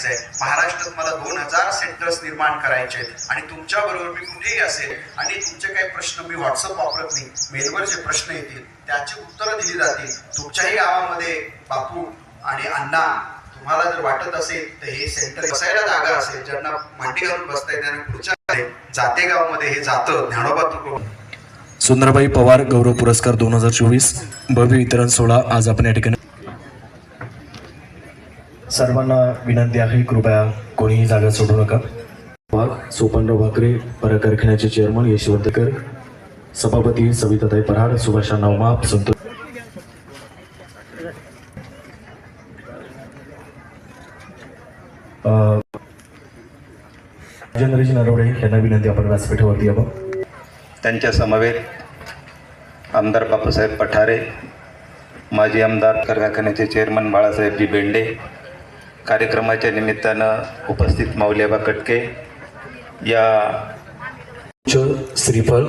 करायचं आहे महाराष्ट्रात मला दोन हजार सेंटर्स निर्माण करायचे आहेत. आणि तुमच्या बरोबर मी कुठेही असेल आणि तुमचे काही प्रश्न मी व्हॉट्सअप वापरत नाही मेलवर जे प्रश्न येतील त्याची उत्तरं दिली जातील. तुमच्याही गावामध्ये बापू आणि अण्णा तुम्हाला जर वाटत असेल तर हे सेंटर बसायला जागा असेल ज्यांना मांडी घालून बसता येते आणि पुढच्या जाते गावामध्ये हे जातं ज्ञानोबा तुकडोबा सुंदरबाई पवार गौरव पुरस्कार दोन हजार चोवीस भव्य वितरण सोहळा आज आपण या ठिकाणी सर्वांना विनंती आहे कृपया कोणीही जागा सोडू नका. वाघ सोपानराव भाकरे पर कारखान्याचे चेअरमन यशवंतकर सभापती सविताताई पराड सुभाषांना उमाप संतोष राजेंद्रजी नरवडे यांना विनंती आपण व्यासपीठावरती यावं त्यांच्या समवेत आमदार बापूसाहेब पठारे माजी आमदार कारखान्याचे चेअरमन बाळासाहेबजी बेंडे कार्यक्रमाच्या निमित्तानं उपस्थित माऊलीबा कटके या श्रीफळ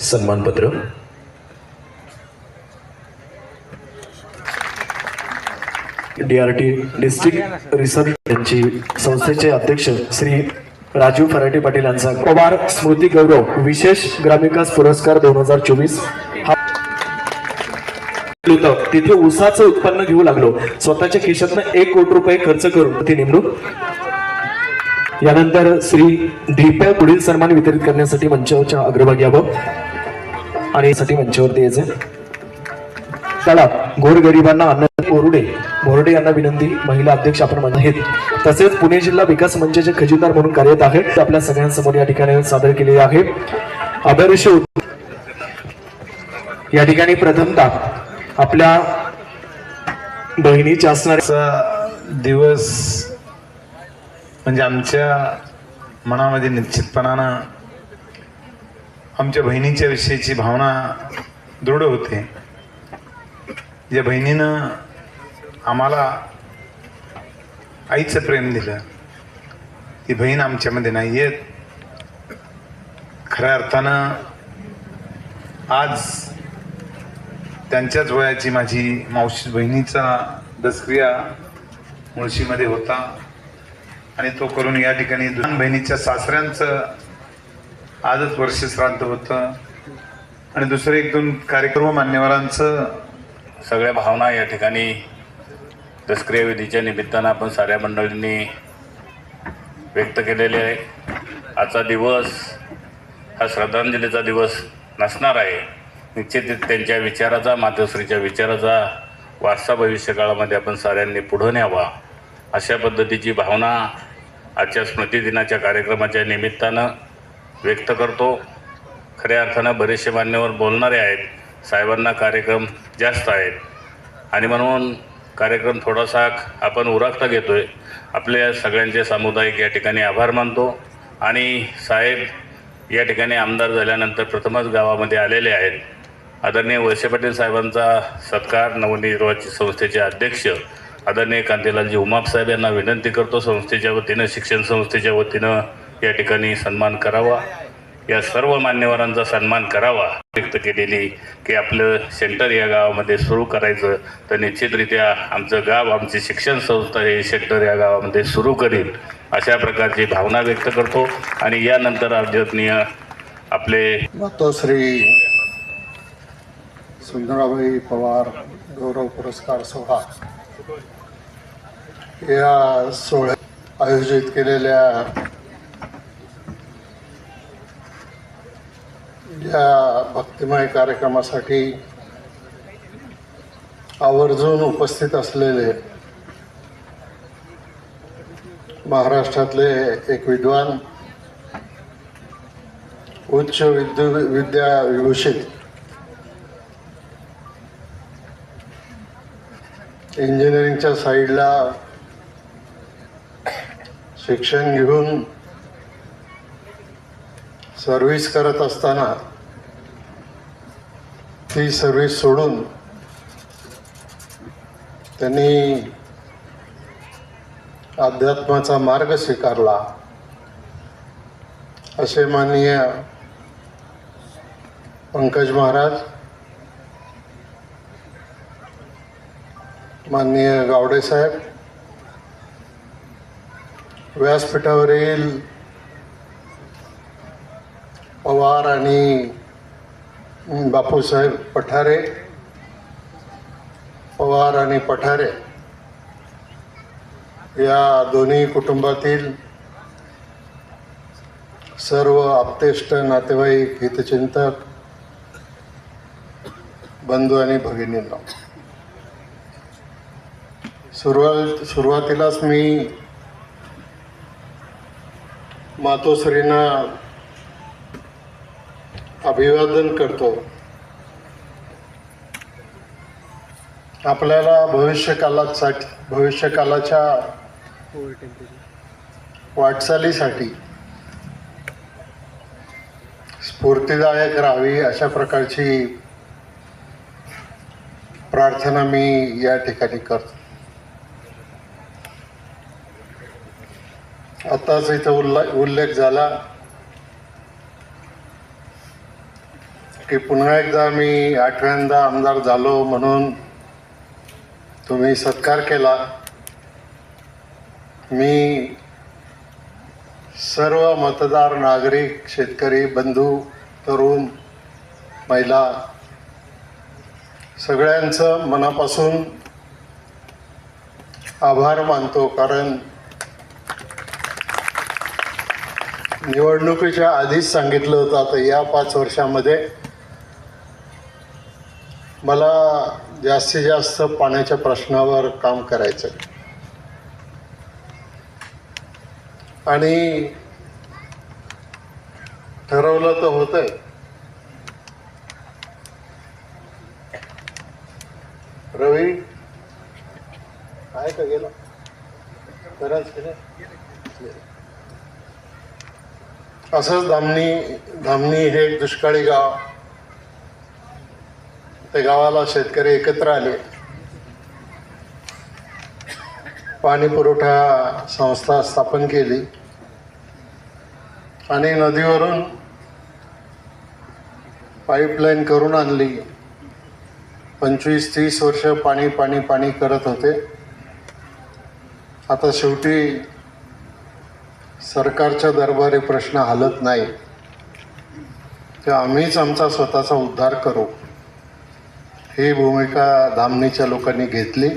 सन्मानपत्र. D R T district research यांची संस्थेचे अध्यक्ष श्री राजीव फराटे पाटील यांचा. पवार स्मृती गौरव विशेष ग्रामविकास पुरस्कार दोन हजार चोवीस. हा होतं. तिथे उसाचं उत्पन्न घेऊ लागलो. स्वतःच्या खिशातनं एक कोटी रुपये खर्च करून ती नेमणूक. यानंतर श्री दीप्या पुढील सन्मान वितरित करण्यासाठी मंचावरच्या अग्रभागी यावं. आणि साठी मंचावरती यायचं. चला गोरगरिबांना अन्न मोरडे बोरडे यांना विनंती महिला अध्यक्ष आपण म्हणत आहेत. तसेच पुणे जिल्हा विकास मंचाचे खजिनदार म्हणून कार्यरत आहेत. आपल्या सगळ्यांसमोर या ठिकाणी सादर केलेले आहे आदर्श या ठिकाणी प्रथमतः आपल्या बहिणीच्या असणाऱ्या दिवस म्हणजे आमच्या मनामध्ये निश्चितपणानं आमच्या बहिणीच्या विषयीची भावना दृढ होते. या बहिणीनं आम्हाला आईचं प्रेम दिलं. ती बहीण आमच्यामध्ये नाही आहेत खऱ्या अर्थानं आज त्यांच्याच वयाची माझी मावशी बहिणीचा दसक्रिया मुळशीमध्ये होता. आणि तो करून या ठिकाणी दोन बहिणीच्या सासऱ्यांचं आजच वर्ष श्राद्ध होतं. आणि दुसरे एक दोन कार्यक्रम मान्यवरांचं सगळ्या भावना या ठिकाणी दसक्रियाविधीच्या निमित्तानं आपण साऱ्या मंडळींनी व्यक्त केलेले आहे. आजचा दिवस हा श्रद्धांजलीचा दिवस नसणार आहे. निश्चित त्यांच्या विचाराचा मातोश्रीच्या विचाराचा वारसा भविष्यकाळामध्ये आपण साऱ्यांनी पुढं न्यावा. अशा पद्धतीची भावना आजच्या स्मृतिदिनाच्या कार्यक्रमाच्या निमित्तानं व्यक्त करतो. खऱ्या अर्थानं बरेचसे मान्यवर बोलणारे आहेत. साहेबांना कार्यक्रम जास्त आहेत. आणि म्हणून कार्यक्रम थोडासा आपण उराखता घेतो आहे आपल्या सगळ्यांचे सामुदायिक या ठिकाणी आभार मानतो. आणि साहेब या ठिकाणी आमदार झाल्यानंतर प्रथमच गावामध्ये आलेले आहेत. आदरणीय वळसे पाटील साहेबांचा सत्कार नवनिर्वाचित संस्थेचे अध्यक्ष आदरणीय कांतीलालजी उमाप साहेब यांना विनंती करतो. संस्थेच्या वतीनं शिक्षण संस्थेच्या वतीनं या ठिकाणी सन्मान करावा. या सर्व मान्यवरांचा सन्मान करावा व्यक्त केलेली की आपलं सेंटर या गावामध्ये सुरू करायचं. तर निश्चितरित्या आमचं गाव आमची शिक्षण संस्था हे सेंटर या गावामध्ये सुरू करील अशा प्रकारची भावना व्यक्त करतो. आणि यानंतर आदरणीय आपले श्री सुंदराबाई पवार गौरव पुरस्कार सोहळा या सोहळ्यात आयोजित केलेल्या या भक्तिमय कार्यक्रमासाठी आवर्जून उपस्थित असलेले महाराष्ट्रातले एक विद्वान उच्च विद्यु विद्या विभूषित इंजिनिअरिंगच्या साईडला शिक्षण घेऊन सर्व्हिस करत असताना ती सर्व्हिस सोडून त्यांनी अध्यात्माचा मार्ग स्वीकारला. असे माननीय पंकज महाराज माननीय गावडे साहेब व्यासपीठावरील पवार आणि बापूसाहेब पठारे पवार आणि पठारे या दोन्ही कुटुंबातील सर्व आप्तेष्ट नातेवाईक हितचिंतक बंधू आणि भगिनींना सुरुवात सुरुवातीलाच मी मातोश्रींना अभिवादन करतो. आपल्याला भविष्यकालासाठी भविष्यकालाच्या वाटचालीसाठी स्फूर्तिदायक राहावी अशा प्रकारची प्रार्थना मी या ठिकाणी करतो. आत्ताच इथं उल्ला उल्लेख झाला. की पुन्हा एकदा मी आठव्यांदा आमदार झालो म्हणून तुम्ही सत्कार केला. मी सर्व मतदार नागरिक शेतकरी बंधू तरुण महिला सगळ्यांचं मनापासून आभार मानतो. कारण निवडणुकीच्या आधीच सांगितलं होतं आता या पाच वर्षामध्ये. मला जास्तीत जास्त पाण्याच्या प्रश्नावर काम करायचं आणि ठरवलं तर होतंय. रवी काय का गेला? खरंच असंच धामणी धामणी हे एक दुष्काळी गाव. त्या गावाला शेतकरी एकत्र आले. पाणी पुरवठा संस्था स्थापन केली. आणि नदीवरून पाईपलाईन करून आणली. पंचवीस तीस वर्ष पाणी पाणी पाणी करत होते. आता शेवटी सरकारच्या दरबारी प्रश्न हलत नाही. ते आम्हीच आमचा स्वतःचा उद्धार करू. ही भूमिका धामणीच्या लोकांनी घेतली.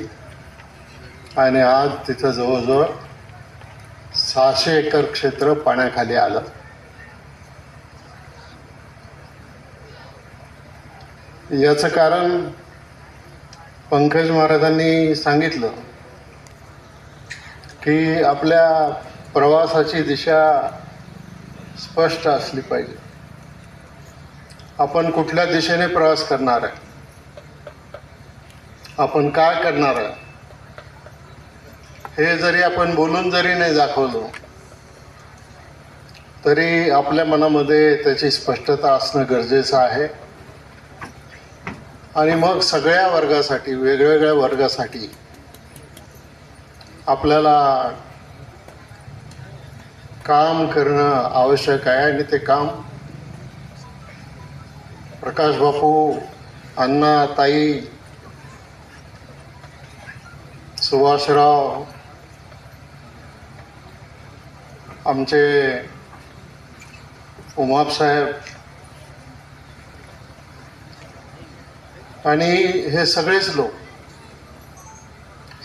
आणि आज तिथं जवळजवळ सहाशे एकर क्षेत्र पाण्याखाली आलं. याचं कारण पंकज महाराजांनी सांगितलं की आपल्या प्रवासाची दिशा स्पष्ट असली पाहिजे. आपण कुठल्या दिशेने प्रवास करणार आहे? आपण काय करणार आहे? हे जरी आपण बोलून जरी नाही दाखवलो तरी आपल्या मनामध्ये त्याची स्पष्टता असणं गरजेचं आहे. आणि मग सगळ्या वर्गासाठी वेगवेगळ्या वर्गासाठी आपल्याला काम करणं आवश्यक आहे आणि ते काम प्रकाश बापू अण्णा ताई सुभाषराव आमचे उमापसाहेब आणि हे सगळेच लोक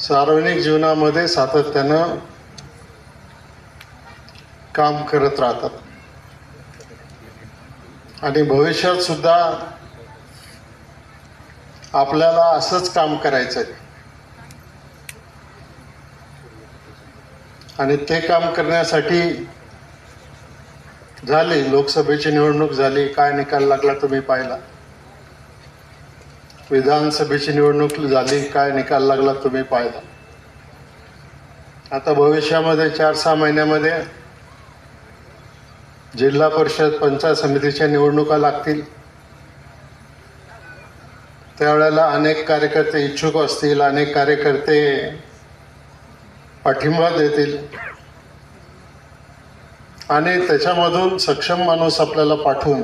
सार्वजनिक जीवनामध्ये सातत्यानं काम करत राहतात. आणि भविष्यात सुद्धा आपल्याला असंच काम करायचं आहे आणि ते काम करण्यासाठी झाली लोकसभेची निवडणूक झाली काय निकाल लागला तुम्ही पाहिला. विधानसभेची निवडणूक झाली काय निकाल लागला तुम्ही पाहिला. आता भविष्यामध्ये चार सहा महिन्यामध्ये जिल्हा परिषद पंचायत समितीच्या निवडणुका लागतील. त्यावेळेला अनेक कार्यकर्ते इच्छुक असतील अनेक कार्यकर्ते पाठिंबा देतील. आणि त्याच्यामधून सक्षम माणूस आपल्याला पाठवून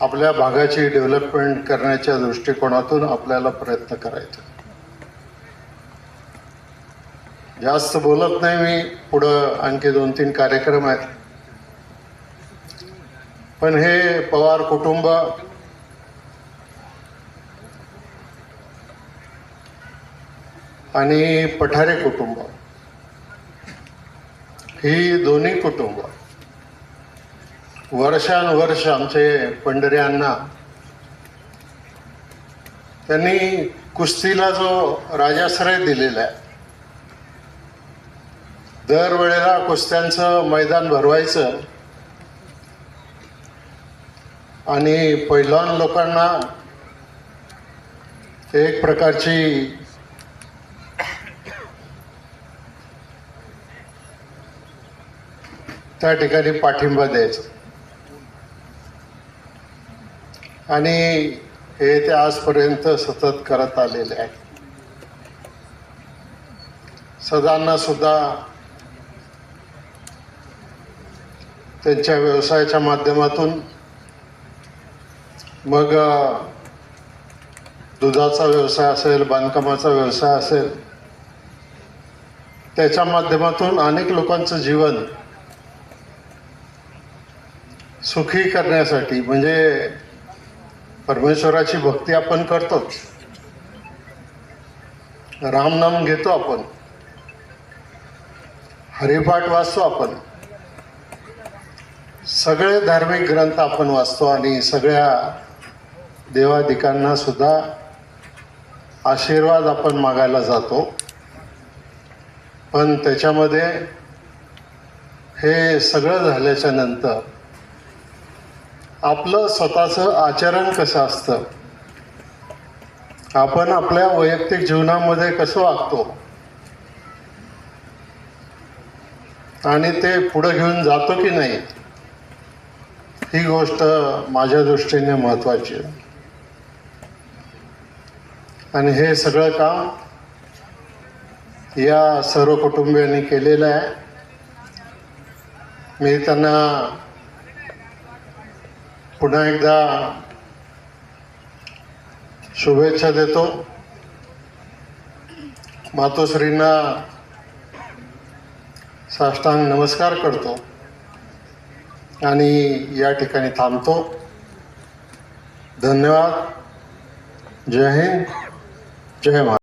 आपल्या भागाची डेव्हलपमेंट करण्याच्या दृष्टिकोनातून आपल्याला प्रयत्न करायचा. जास्त बोलत नाही मी. पुढं आणखी दोन तीन कार्यक्रम आहेत. पण हे पवार कुटुंब आणि पठारे कुटुंब ही दोन्ही कुटुंब वर्षानुवर्ष आमचे पंढरे अण्णा त्यांनी कुस्तीला जो राजाश्रय दिलेला आहे दरवेळेला कुस्त्यांचं मैदान भरवायचं. आणि पैलवान लोकांना एक प्रकारची त्या ठिकाणी पाठिंबा द्यायचा. आणि हे ते आजपर्यंत सतत करत आलेले आहे सदांना सुद्धा त्यांच्या व्यवसायाच्या माध्यमातून मग दुधाचा व्यवसाय असेल बांधकामाचा व्यवसाय असेल त्याच्या माध्यमातून अनेक लोकांचं जीवन सुखी करण्यासाठी म्हणजे परमेश्वराची भक्ती आपण करतोच. रामनाम घेतो आपण. हरिपाठ वाचतो आपण. सगळे धार्मिक ग्रंथ आपण वाचतो आणि सगळ्या देवादिकांना सुद्धा आशीर्वाद आपण मागायला जातो. पण त्याच्यामध्ये हे सगळं झाल्याच्यानंतर आपलं स्वतःचं आचरण कसं असतं? आपण आपल्या वैयक्तिक जीवनामध्ये कसं वागतो? आणि ते पुढे घेऊन जातो की नाही? ही गोष्ट माझ्या दृष्टीने महत्त्वाची आहे. आणि हे सगळं काम या सर्व कुटुंबियांनी केलेलं आहे. मी त्यांना पुन्हा एकदा शुभेच्छा देतो. मातोश्रींना साष्टांग नमस्कार करतो. आणि या ठिकाणी थांबतो. धन्यवाद. जय हिंद. जय महाराज